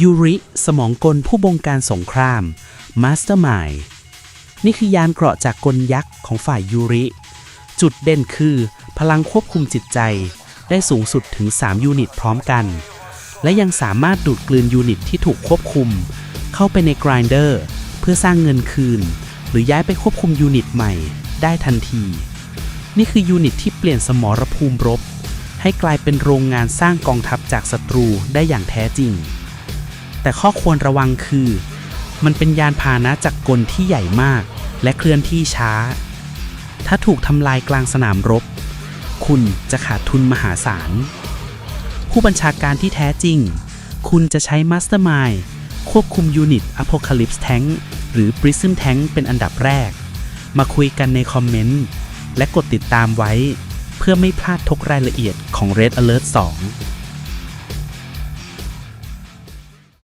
ยูริสมองกลผู้บงการสงคราม Mastermind นี่คือยานเกราะจากกลยักษ์ของฝ่ายยูริ จุดเด่นคือพลังควบคุมจิตใจได้สูงสุดถึง 3 ยูนิตพร้อมกัน และยังสามารถดูดกลืนยูนิตที่ถูกควบคุม เข้าไปใน Grinder เพื่อสร้างเงินคืน หรือย้ายไปควบคุมยูนิตใหม่ได้ทันที นี่คือยูนิตที่เปลี่ยนสมรภูมิรบ ให้กลายเป็นโรงงานสร้างกองทัพจากศัตรูได้อย่างแท้จริง แต่ข้อควรระวังคือ มันเป็นยานพาหนะจากกลที่ใหญ่มาก และเคลื่อนที่ช้า ถ้าถูกทำลายกลางสนามรบ คุณจะขาดทุนมหาศาล ผู้บัญชาการที่แท้จริง คุณจะใช้มาสเตอร์มายควบคุมยูนิต Apocalypse Tank หรือ Prism Tank เป็นอันดับแรก มาคุยกันในคอมเมนต์ และกดติดตามไว้ เพื่อไม่พลาดทุกรายละเอียดของ Red Alert 2